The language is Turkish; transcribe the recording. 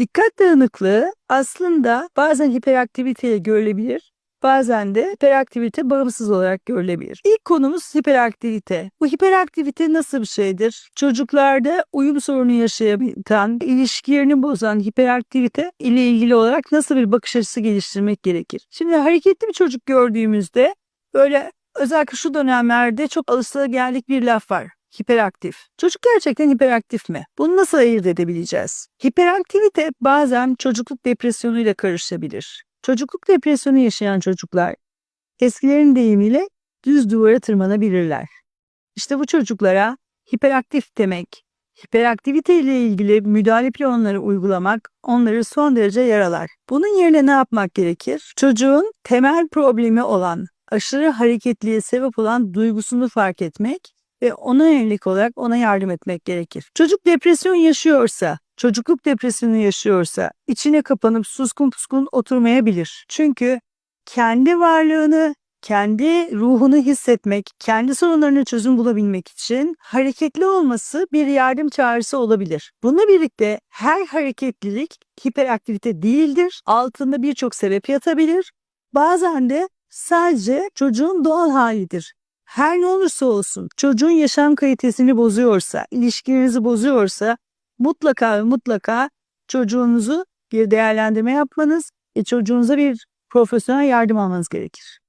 Dikkat dağınıklığı aslında bazen hiperaktiviteyle görülebilir, bazen de hiperaktivite bağımsız olarak görülebilir. İlk konumuz hiperaktivite. Bu hiperaktivite nasıl bir şeydir? Çocuklarda uyum sorunu yaşayabilen, ilişkilerini bozan hiperaktivite ile ilgili olarak nasıl bir bakış açısı geliştirmek gerekir? Şimdi hareketli bir çocuk gördüğümüzde böyle özellikle şu dönemlerde çok alışılageldik bir laf var hiperaktif. Çocuk gerçekten hiperaktif mi? Bunu nasıl ayırt edebileceğiz? Hiperaktivite bazen çocukluk depresyonuyla karışabilir. Çocukluk depresyonu yaşayan çocuklar eskilerin deyimiyle düz duvara tırmanabilirler. İşte bu çocuklara hiperaktif demek, hiperaktivite ile ilgili müdahale planları uygulamak onları son derece yaralar. Bunun yerine ne yapmak gerekir? Çocuğun temel problemi olan aşırı hareketliğe sebep olan duygusunu fark etmek ve ona yönelik olarak ona yardım etmek gerekir. Çocuk depresyon yaşıyorsa, çocukluk depresyonu yaşıyorsa içine kapanıp suskun puskun oturmayabilir. Çünkü kendi varlığını, kendi ruhunu hissetmek, kendi sorunlarına çözüm bulabilmek için hareketli olması bir yardım çağrısı olabilir. Bununla birlikte her hareketlilik hiperaktivite değildir. Altında birçok sebep yatabilir. Bazen de sadece çocuğun doğal halidir. Her ne olursa olsun çocuğun yaşam kalitesini bozuyorsa, ilişkinizi bozuyorsa mutlaka ve mutlaka çocuğunuzu bir değerlendirme yapmanız ve çocuğunuza bir profesyonel yardım almanız gerekir.